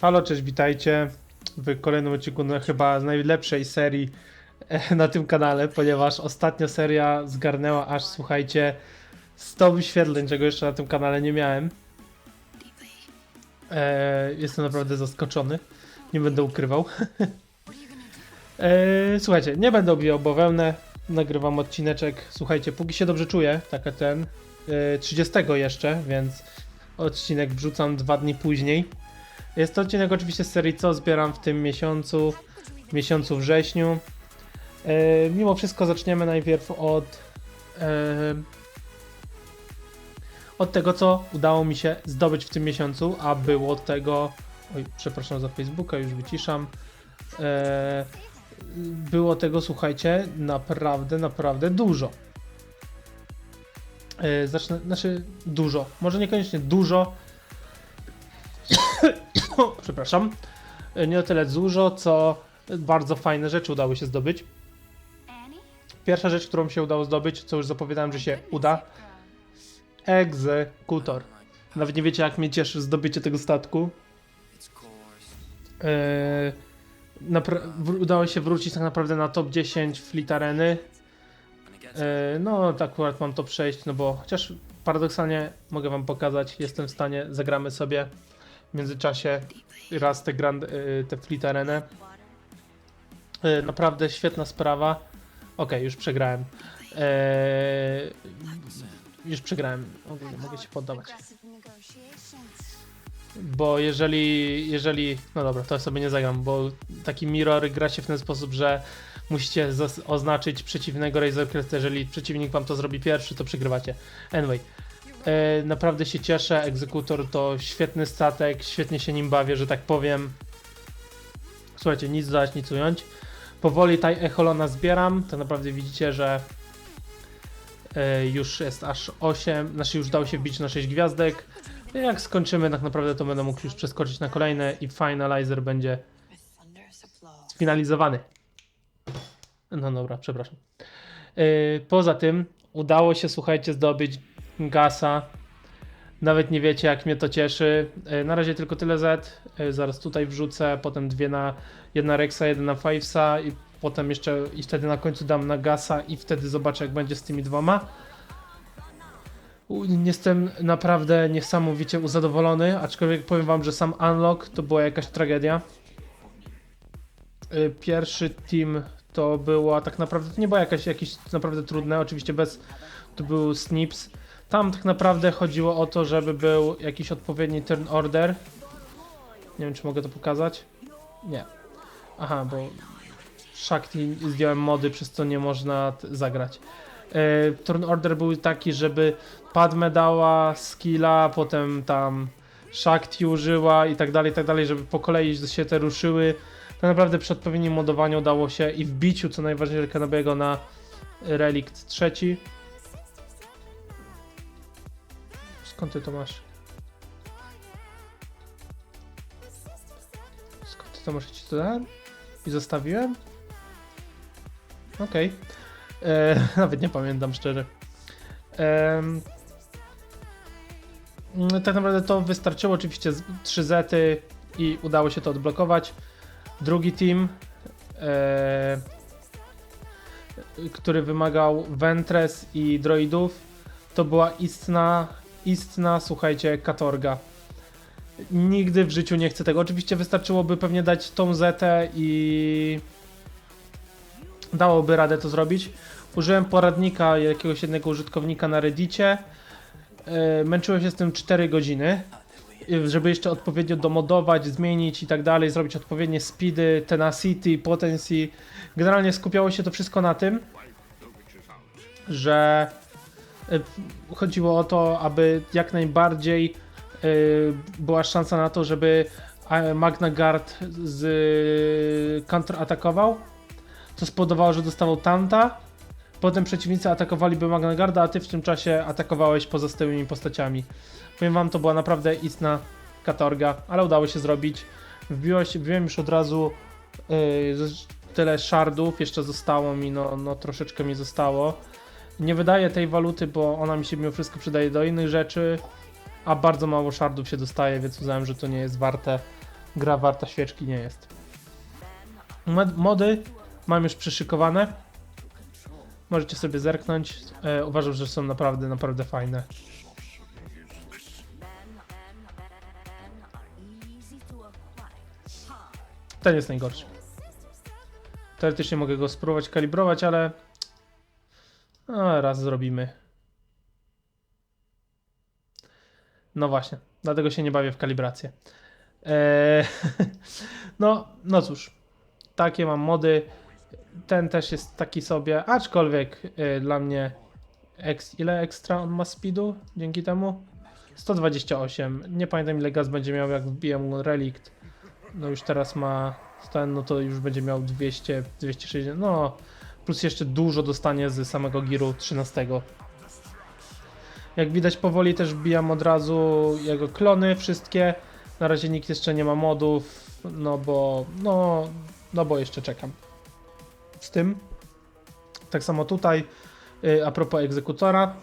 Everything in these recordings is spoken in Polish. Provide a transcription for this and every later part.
Halo, cześć, witajcie w kolejnym odcinku no, chyba najlepszej serii e, na tym kanale, ponieważ ostatnia seria zgarnęła aż, słuchajcie, 100 wyświetleń, czego jeszcze na tym kanale nie miałem. E, jestem naprawdę zaskoczony, nie będę ukrywał. e, słuchajcie, nie będę obijał bawełnę, nagrywam odcineczek, słuchajcie, póki się dobrze czuję, taka ten, e, 30 jeszcze, więc odcinek wrzucam dwa dni później. Jest to odcinek oczywiście z serii Co zbieram w tym miesiącu, w miesiącu wrześniu. E, mimo wszystko zaczniemy najpierw od e, od tego, co udało mi się zdobyć w tym miesiącu, a było tego. Oj, przepraszam za Facebooka, już wyciszam. E, było tego, słuchajcie, naprawdę, naprawdę dużo. E, zacznę, znaczy dużo, może niekoniecznie dużo, przepraszam, E, nie o tyle dużo, co bardzo fajne rzeczy udało się zdobyć. Pierwsza rzecz, którą się udało zdobyć, co już zapowiadałem, że się uda, egzekutor. Nawet nie wiecie, jak mnie cieszy zdobycie tego statku. Eee, napra- w- udało się wrócić tak naprawdę na top 10 Fleet Areny. Eee, no, tak akurat mam to przejść, no bo chociaż paradoksalnie mogę wam pokazać, jestem w stanie, zagramy sobie w międzyczasie raz tę grand, y, tę Fleet Arenę. Y, Naprawdę świetna sprawa. Okej, już przegrałem. Eee, już przegrałem. Ogólnie mogę się poddawać. Bo jeżeli, jeżeli, no dobra, to sobie nie zagram, bo taki mirror gra się w ten sposób, że musicie oznaczyć przeciwnego Razor Crest, jeżeli przeciwnik wam to zrobi pierwszy, to przegrywacie. Anyway, naprawdę się cieszę, Egzekutor to świetny statek, świetnie się nim bawię, że tak powiem. Słuchajcie, nic dodać, nic ująć. Powoli taj Echolona zbieram, to naprawdę widzicie, że e, już jest aż 8, znaczy już dało się wbić na 6 gwiazdek. Jak skończymy tak naprawdę, to będę mógł już przeskoczyć na kolejne i finalizer będzie sfinalizowany. No dobra, przepraszam. Yy, poza tym udało się, słuchajcie, zdobyć gasa. Nawet nie wiecie, jak mnie to cieszy. Yy, na razie tylko tyle Z. Yy, zaraz tutaj wrzucę, potem dwie na jedna Rexa, jedna na Fivesa i potem jeszcze i wtedy na końcu dam na gasa i wtedy zobaczę, jak będzie z tymi dwoma. Jestem naprawdę niesamowicie uzadowolony, aczkolwiek powiem wam, że sam unlock to była jakaś tragedia. Y, Pierwszy team to było tak naprawdę, to nie było jakaś, jakieś naprawdę trudne, oczywiście bez, to był snips. Tam tak naprawdę chodziło o to, żeby był jakiś odpowiedni turn order. Nie wiem, czy mogę to pokazać. Nie. Aha, bo Shakti zdjąłem mody, przez co nie można zagrać. E, turn order był taki, żeby Padme dała skilla, potem tam Shakti użyła i tak dalej, i tak dalej, żeby po kolei się te ruszyły. Tak naprawdę przy odpowiednim modowaniu udało się i w biciu, co najważniejsze, Kenobiego na relikt trzeci. Skąd ty to masz? Skąd ty to masz? Ci to dałem? I zostawiłem? Okej. E, Nawet nie pamiętam szczerze. No, tak naprawdę to wystarczyło oczywiście z 3 zety i udało się to odblokować. Drugi team, e, który wymagał Ventres i droidów, to była istna, istna, słuchajcie, katorga. Nigdy w życiu nie chcę tego. Oczywiście wystarczyłoby pewnie dać tą zetę i dałoby radę to zrobić. Użyłem poradnika jakiegoś jednego użytkownika na Reddicie. Yy, Męczyłem się z tym 4 godziny, żeby jeszcze odpowiednio domodować, zmienić i tak dalej, zrobić odpowiednie speedy, tenacity, potency. Generalnie skupiało się to wszystko na tym, że chodziło o to, aby jak najbardziej yy, była szansa na to, żeby e, Magna Guard z kontratakował co spowodowało, że dostawał Tanta. Potem przeciwnicy atakowaliby Magnagarda, a ty w tym czasie atakowałeś pozostałymi postaciami. Powiem wam, to była naprawdę istna katorga, ale udało się zrobić. Wbiło się, wbiłem już od razu yy, tyle shardów, jeszcze zostało mi, no, no troszeczkę mi zostało. Nie wydaję tej waluty, bo ona mi się mimo wszystko przydaje do innych rzeczy, a bardzo mało shardów się dostaje, więc uznałem, że to nie jest warte gra warta świeczki nie jest. Mod- Mody mam już przyszykowane. Możecie sobie zerknąć. E, uważam, że są naprawdę, naprawdę fajne. Ten jest najgorszy. Teoretycznie mogę go spróbować kalibrować, ale a, raz zrobimy. No właśnie, dlatego się nie bawię w kalibrację. Eee, no, no cóż, takie mam mody. Ten też jest taki sobie, aczkolwiek e, dla mnie eks, ile ekstra on ma speedu dzięki temu? 128. Nie pamiętam ile gaz będzie miał jak wbiję mu relikt. No już teraz ma ten, no to już będzie miał 200, 260, no plus jeszcze dużo dostanie z samego Giru 13. Jak widać powoli też wbijam od razu jego klony wszystkie. Na razie nikt jeszcze nie ma modów, no bo no, no bo jeszcze czekam. Z tym. Tak samo tutaj y, a propos egzekutora.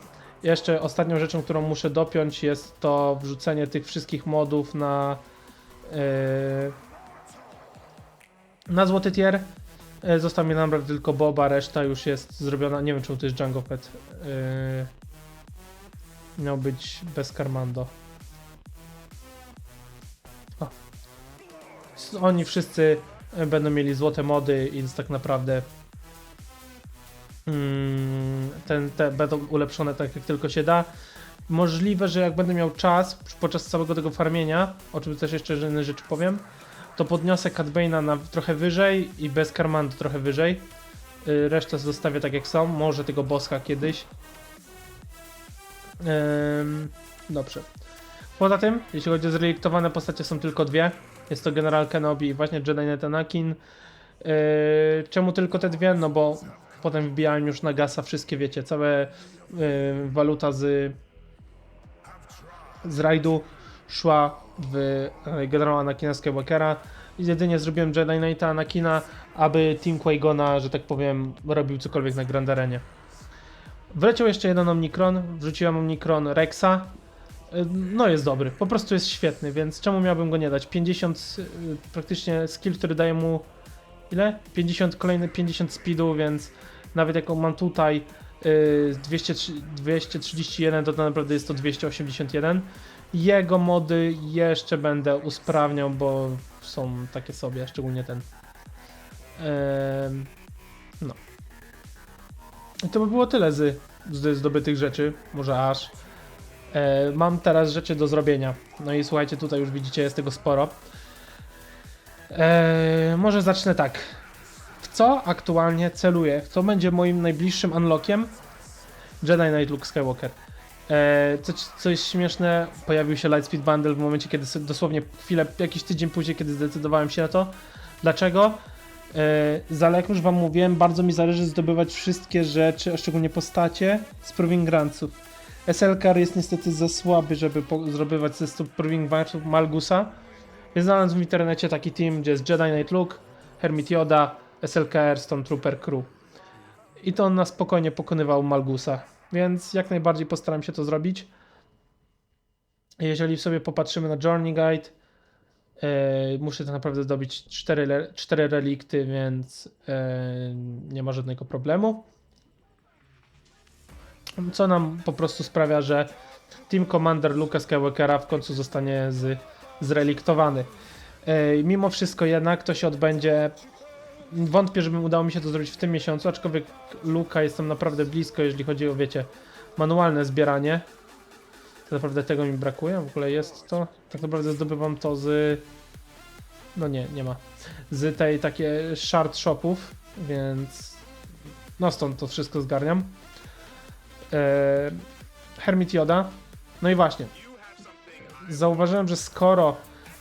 Jeszcze ostatnią rzeczą, którą muszę dopiąć jest to wrzucenie tych wszystkich modów na y, na złoty tier. Y, Został mi naprawdę tylko Boba, reszta już jest zrobiona. Nie wiem, czemu to jest Django Pet. Y, Miał być bez Carmando. O. Oni wszyscy e, będą mieli złote mody, więc tak naprawdę mm, ten, te będą ulepszone tak jak tylko się da. Możliwe, że jak będę miał czas podczas całego tego farmienia, o czym też jeszcze inne rzeczy powiem, to podniosę Cat Bane'a na trochę wyżej i bez Carmando trochę wyżej. Y, Resztę zostawię tak jak są, może tego boska kiedyś. Ym, dobrze. Poza tym, jeśli chodzi o zreliktowane postacie, są tylko dwie. Jest to General Kenobi i właśnie Jedi Knight Anakin. Yy, czemu tylko te dwie? No bo potem wbijałem już na gasa wszystkie, wiecie, całe yy, waluta z z rajdu szła w yy, generała Anakina Skywalkera. I jedynie zrobiłem Jedi Knighta Anakina, aby Team Qui-Gona, że tak powiem, robił cokolwiek na Grand Arenie. Wleciał jeszcze jeden Omnikron, wrzuciłem Omnikron Rexa. Y, No jest dobry, po prostu jest świetny, więc czemu miałbym go nie dać? 50 y, praktycznie skill, który daje mu ile? 50, kolejne 50 speedu, więc nawet jak mam tutaj y, 200, 231, to naprawdę jest to 281. Jego mody jeszcze będę usprawniał, bo są takie sobie, szczególnie ten. No. I to by było tyle z, z zdobytych rzeczy, może aż. E, mam teraz rzeczy do zrobienia. No i słuchajcie, tutaj już widzicie, jest tego sporo. E, może zacznę tak. W co aktualnie celuję? Co będzie moim najbliższym unlockiem? Jedi Knight Luke Skywalker. E, coś, coś śmieszne, pojawił się Lightspeed Bundle w momencie, kiedy dosłownie chwilę, jakiś tydzień później, kiedy zdecydowałem się na to. Dlaczego? E, za lek już wam mówiłem, bardzo mi zależy zdobywać wszystkie rzeczy, a szczególnie postacie z Proving Grantsów. SLKR jest niestety za słaby, żeby zdobywać ze 100 Proving Grantsów Malgusa. Więc znalazłem w internecie taki team, gdzie jest Jedi Knight Luke, Hermit Yoda, SLKR, Stormtrooper Crew. I to on na spokojnie pokonywał Malgusa. Więc jak najbardziej postaram się to zrobić. Jeżeli sobie popatrzymy na Journey Guide, e, muszę tak naprawdę zdobyć 4, le- 4 relikty, więc e, nie ma żadnego problemu. Co nam po prostu sprawia, że Team Commander Luka Skywalkera w końcu zostanie z, zreliktowany. E, mimo wszystko jednak to się odbędzie. Wątpię, żeby udało mi się to zrobić w tym miesiącu, aczkolwiek Luka jestem naprawdę blisko, jeżeli chodzi o, wiecie, manualne zbieranie. To naprawdę tego mi brakuje. W ogóle jest to. Tak naprawdę zdobywam to z. No nie, nie ma. Z tej takie shard shopów, więc. No stąd to wszystko zgarniam. E, Hermit Yoda. No i właśnie. Zauważyłem, że skoro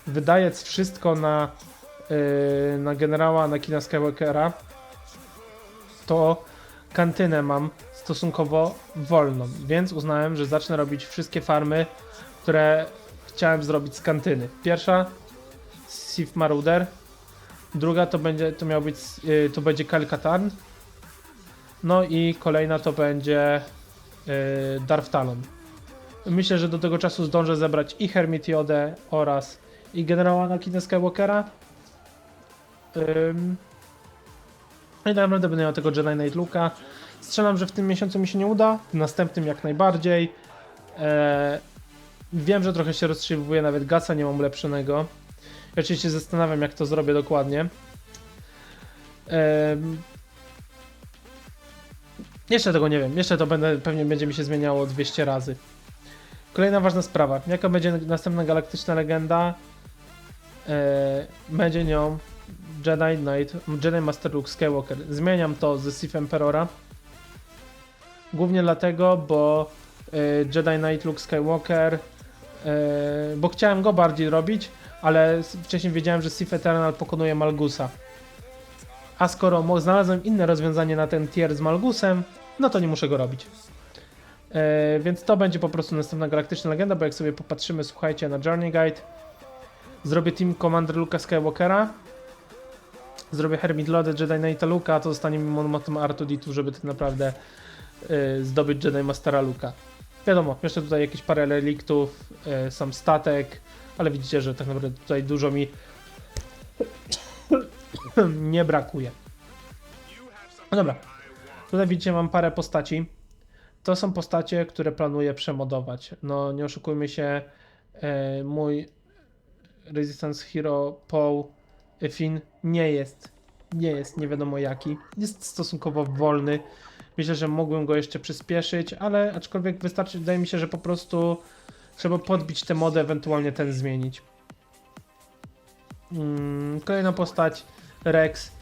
wydaję wszystko na, na generała Anakina Skywalkera, to kantynę mam stosunkowo wolną, więc uznałem, że zacznę robić wszystkie farmy, które chciałem zrobić z kantyny. Pierwsza Sith Marauder, druga to będzie to miał być yy, to będzie Kyle Katarn. No i kolejna to będzie yy, Darth Talon. Myślę, że do tego czasu zdążę zebrać i Hermit Jodę oraz i generała Anakina Skywalkera. Ym, no I tak naprawdę będę miał tego Jedi Knight Luke'a. Strzelam, że w tym miesiącu mi się nie uda, w następnym jak najbardziej. E, wiem, że trochę się rozstrzywuje, nawet Gasa nie mam ulepszonego. Ja oczywiście zastanawiam, jak to zrobię dokładnie. Jeszcze tego nie wiem, jeszcze to będę, pewnie będzie mi się zmieniało 200 razy. Kolejna ważna sprawa, jaka będzie następna galaktyczna legenda? E, będzie nią Jedi Knight, Jedi Master Luke Skywalker. Zmieniam to ze Sith Emperora. Głównie dlatego, bo e, Jedi Knight Luke Skywalker, e, bo chciałem go bardziej robić, ale wcześniej wiedziałem, że Sith Eternal pokonuje Malgusa. A skoro znalazłem inne rozwiązanie na ten tier z Malgusem, no to nie muszę go robić. E, więc to będzie po prostu następna galaktyczna legenda, bo jak sobie popatrzymy, słuchajcie, na Journey Guide, zrobię Team Commander Luka Skywalkera, zrobię Hermit Lode Jedi Knighta Luka, to zostanie mi monomotem R2D2, żeby tak naprawdę e, zdobyć Jedi Mastera Luka. Wiadomo, jeszcze tutaj jakieś parę reliktów, e, sam statek, ale widzicie, że tak naprawdę tutaj dużo mi nie brakuje. No dobra, tutaj widzicie mam parę postaci. To są postacie, które planuję przemodować. No nie oszukujmy się, e, mój Resistance Hero Paul Finn nie jest, nie jest nie wiadomo jaki. Jest stosunkowo wolny. Myślę, że mógłbym go jeszcze przyspieszyć, ale aczkolwiek wystarczy, wydaje mi się, że po prostu trzeba podbić te mody, ewentualnie ten zmienić. Mm, kolejna postać, Rex.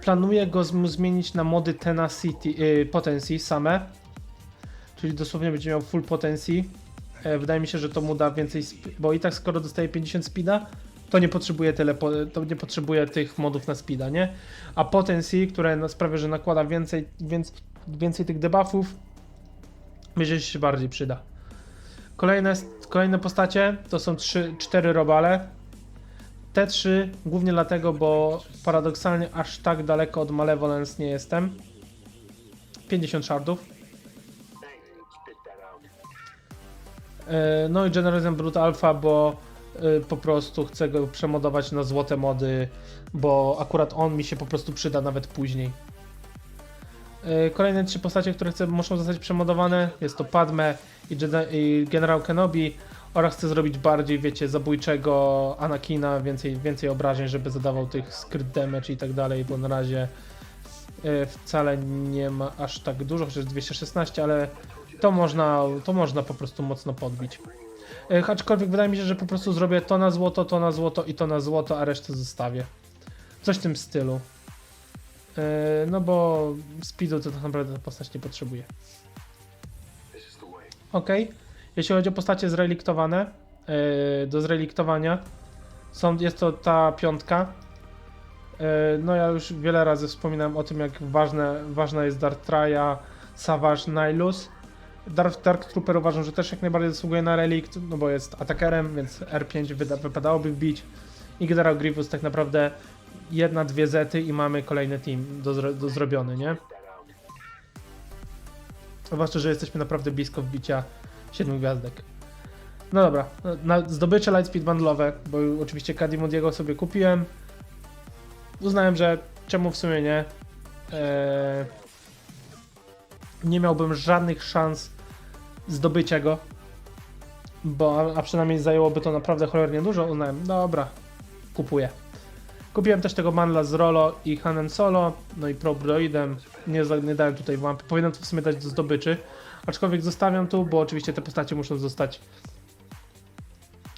Planuję go zmienić na mody Tenacity, yy, Potency same. Czyli dosłownie będzie miał full Potency. E, wydaje mi się, że to mu da więcej, bo i tak skoro dostaje 50 speeda, to nie potrzebuje tyle, to nie potrzebuje tych modów na speeda, nie? A Potency, które sprawia, że nakłada więcej, więcej, więcej tych debuffów, myślę, że się bardziej przyda. Kolejne, kolejne postacie to są 3, 4 robale. Te trzy głównie dlatego, bo paradoksalnie aż tak daleko od Malevolence nie jestem. 50 shardów. E, No i Generation Brute Alpha, bo po prostu chcę go przemodować na złote mody, bo akurat on mi się po prostu przyda nawet później. E, Kolejne trzy postacie, które chcę, muszą zostać przemodowane, jest to Padme i, Jedi, i Generał Kenobi oraz chcę zrobić bardziej, wiecie, zabójczego Anakina, więcej, więcej obrażeń, żeby zadawał tych script damage i tak dalej, bo na razie e, wcale nie ma aż tak dużo, chociaż 216, ale to można, to można po prostu mocno podbić. E, Aczkolwiek wydaje mi się, że po prostu zrobię to na złoto, to na złoto i to na złoto, a resztę zostawię. Coś w tym stylu. E, No bo speedu to tak naprawdę ta postać nie potrzebuje. Ok. Jeśli chodzi o postacie zreliktowane, e, do zreliktowania, są, jest to ta piątka. No ja już wiele razy wspominałem o tym, jak ważne, ważna jest Dartraja, Savage, Nihilus. Dark, Dark Trooper uważam, że też jak najbardziej zasługuje na relikt, no bo jest atakerem, więc R5 wyda, wypadałoby wbić. I General Grievous tak naprawdę jedna, dwie zety i mamy kolejny team do, do zrobiony, nie? Zwłaszcza, że jesteśmy naprawdę blisko wbicia 7 gwiazdek. No dobra, na zdobycze Lightspeed bundlowe, bo oczywiście Kadimodiego sobie kupiłem. Uznałem, że czemu w sumie nie. Eee, nie miałbym żadnych szans zdobycia go, bo a przynajmniej zajęłoby to naprawdę cholernie dużo. Uznałem, dobra, kupuję. Kupiłem też tego Manla z Rolo i Hanem Solo, no i Pro Droidem. Nie, nie dałem tutaj wam. Powinienem to w sumie dać do zdobyczy. Aczkolwiek zostawiam tu, bo oczywiście te postacie muszą zostać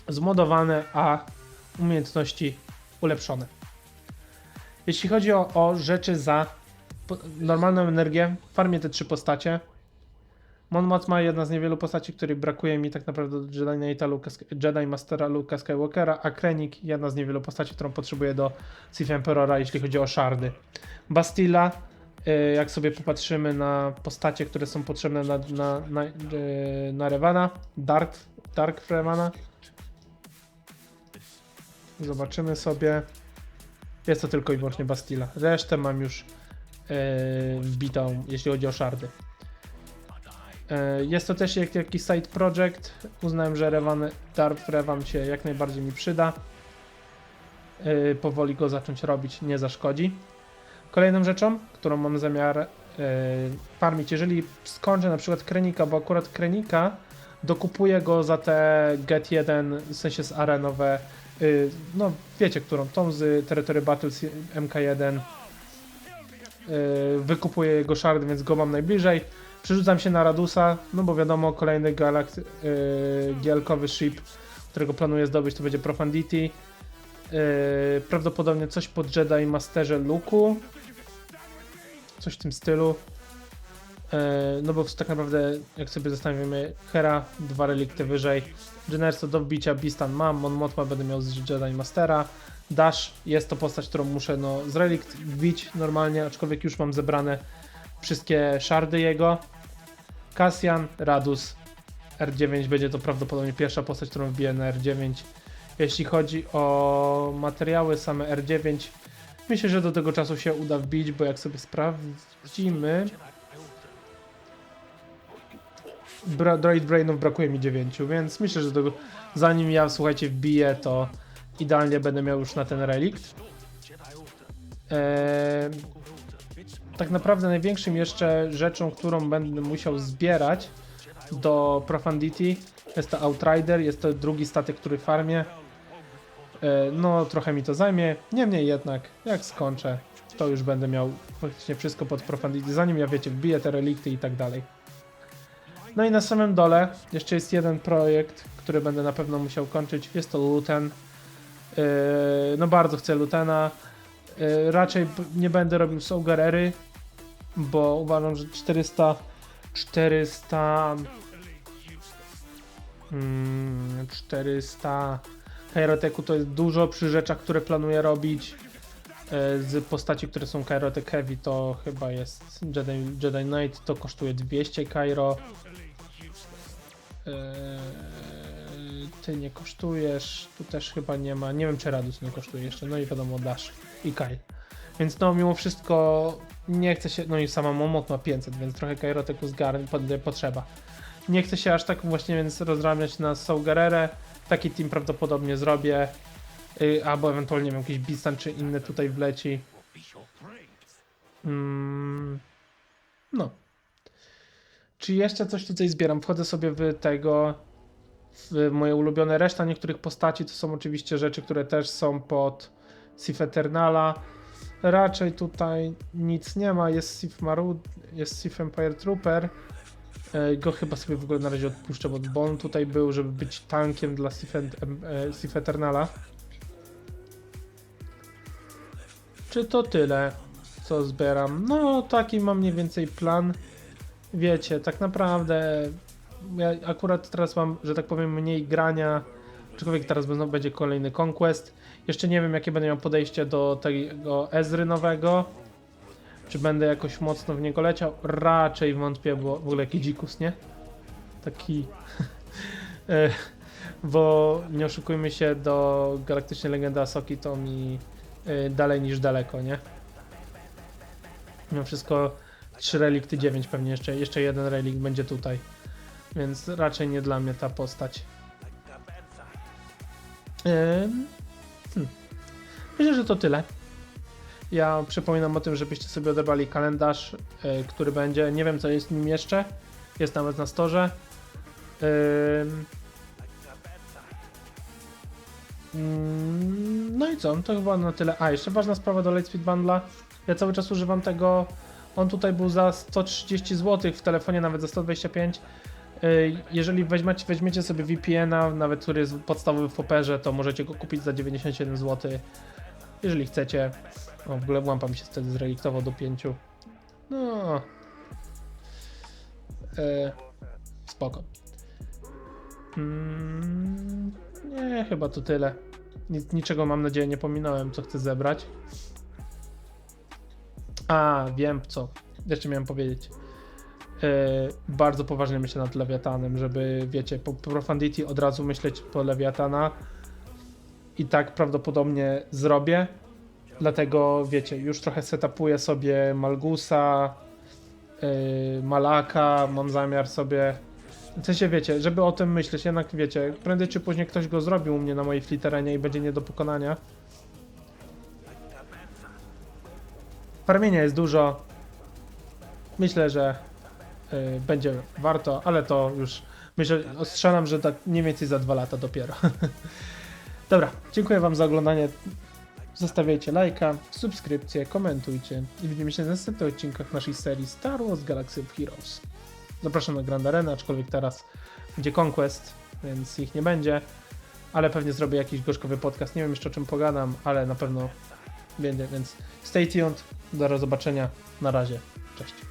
zmodowane, a umiejętności ulepszone. Jeśli chodzi o, o rzeczy za normalną energię, farmię te trzy postacie. Mon Mothma jedna z niewielu postaci, której brakuje mi tak naprawdę do Jedi, Knighta Luka, Jedi Mastera Luka Skywalkera, a Krennic jedna z niewielu postaci, którą potrzebuję do Sith Emperora, jeśli chodzi o shardy. Bastilla, y, jak sobie popatrzymy na postacie, które są potrzebne na, na, na, y, na Revana, Dark, Dark. Zobaczymy sobie. Jest to tylko i wyłącznie Bastilla. Resztę mam już yy, wbitą, jeśli chodzi o shardy. Yy, jest to też jak, jakiś side project. Uznałem, że Revan, Darth Revan się jak najbardziej mi przyda. yy, powoli go zacząć robić, nie zaszkodzi. Kolejną rzeczą, którą mam zamiar yy, farmić, jeżeli skończę na przykład Krenika, bo akurat Krenika dokupuję go za te Get 1, w sensie z arenowe, yy, no wiecie którą, tą z Territory Battles MK1, yy, wykupuję jego shard, więc go mam najbliżej. Przerzucam się na Radusa, no bo wiadomo, kolejny galakt, yy, gielkowy ship, którego planuję zdobyć, to będzie Profundity. Yy, prawdopodobnie coś pod Jedi Masterze Luku. Coś w tym stylu. Yy, no bo tak naprawdę, jak sobie zastanowimy, Hera, dwa relikty wyżej. Generso do wbicia, Bistan mam, Mon Mothma będę miał z Jedi Mastera. Dash jest to postać, którą muszę no, z relikt wbić normalnie, aczkolwiek już mam zebrane wszystkie shardy jego. Cassian, Radus, R9 będzie to prawdopodobnie pierwsza postać, którą wbiję na R9. Jeśli chodzi o materiały same R9, myślę, że do tego czasu się uda wbić, bo jak sobie sprawdzimy, Bra Droid Brainów brakuje mi 9, więc myślę, że do, zanim ja, słuchajcie, wbiję, to idealnie będę miał już na ten relikt. Eee, tak naprawdę największym jeszcze rzeczą, którą będę musiał zbierać do Profundity jest to Outrider, jest to drugi statek, który farmię. E, No, trochę mi to zajmie. Niemniej jednak, jak skończę, to już będę miał praktycznie wszystko pod Profundity, zanim ja wiecie, wbiję te relikty i tak dalej. No i na samym dole jeszcze jest jeden projekt, który będę na pewno musiał kończyć. Jest to Luten. E, No bardzo chcę Lutena. E, Raczej nie będę robił Sougarery, bo uważam, że 400 400 mm, 400 Kairoteku to jest dużo przy rzeczach, które planuję robić. E, z postaci, które są Kairotek Heavy to chyba jest Jedi, Jedi Knight to kosztuje 200 Kairo. E, ty nie kosztujesz tu też chyba nie ma, nie wiem czy Radus nie kosztuje jeszcze, no i wiadomo Dash i Kai. Więc no mimo wszystko nie chce się, no i sama Momot ma 500, więc trochę Kairoteku zgarn pod, potrzeba. Nie chcę się aż tak właśnie więc rozramiać na Sougarerę. Taki team prawdopodobnie zrobię. Y, albo ewentualnie nie wiem, jakiś Bistan czy inny tutaj wleci. Mm, no. Czy jeszcze coś tutaj zbieram? Wchodzę sobie w tego, w moje ulubione reszta niektórych postaci. To są oczywiście rzeczy, które też są pod Sif Eternala. Raczej tutaj nic nie ma. Jest Sif Marud, jest Sif Empire Trooper. E, Go chyba sobie w ogóle na razie odpuszczę, bo on tutaj był, żeby być tankiem dla Sif, e, Sif Eternala. Czy to tyle, co zbieram? No, taki mam mniej więcej plan. Wiecie, tak naprawdę ja akurat teraz mam, że tak powiem, mniej grania. Aczkolwiek teraz będzie kolejny Conquest. Jeszcze nie wiem, jakie będę miał podejście do tego Ezry nowego. Czy będę jakoś mocno w niego leciał? Raczej wątpię, bo w ogóle jaki dzikus, nie? Taki. E, bo nie oszukujmy się, do Galaktycznej Legendy Asoki to mi e, dalej niż daleko, nie? Mimo wszystko 3 relikty 9 pewnie jeszcze, jeszcze jeden relikt będzie tutaj. Więc raczej nie dla mnie ta postać. Ym, hmm. Myślę, że to tyle. Ja przypominam o tym, żebyście sobie odebrali kalendarz, y, który będzie. Nie wiem, co jest nim jeszcze. Jest nawet na storze. Mm, No i co? To chyba na tyle. A, jeszcze ważna sprawa do Lightspeed Bundla. Ja cały czas używam tego. On tutaj był za 130 zł, w telefonie nawet za 125. Y, Jeżeli weźmiecie, weźmiecie sobie VPN-a, nawet który jest podstawowy w Operze, to możecie go kupić za 97 zł. Jeżeli chcecie. O, w ogóle łampa mi się wtedy zreliktował do 5. No. E, spoko. Mm, nie, chyba to tyle. Nic, niczego mam nadzieję nie pominąłem, co chcę zebrać. A, wiem co. Jeszcze miałem powiedzieć. E, bardzo poważnie myślę nad Lewiatanem, żeby, wiecie, po Profundity od razu myśleć po Lewiatana. I tak prawdopodobnie zrobię. Dlatego, wiecie, już trochę setupuję sobie Malgusa, yy, Malaka, mam zamiar sobie... W sensie, wiecie, żeby o tym myśleć, jednak wiecie, prędzej czy później ktoś go zrobił u mnie na mojej fliterenie i będzie nie do pokonania. Farmienia jest dużo. Myślę, że będzie warto, ale to już myślę, ostrzelam, że tak mniej więcej za dwa lata dopiero. Dobra, dziękuję Wam za oglądanie. Zostawiajcie lajka, subskrypcję, komentujcie i widzimy się na następnych odcinkach naszej serii Star Wars Galaxy of Heroes. Zapraszam na Grand Arena, aczkolwiek teraz będzie Conquest, więc ich nie będzie, ale pewnie zrobię jakiś gorzkowy podcast. Nie wiem jeszcze o czym pogadam, ale na pewno będzie, więc stay tuned. Do zobaczenia. Na razie. Cześć.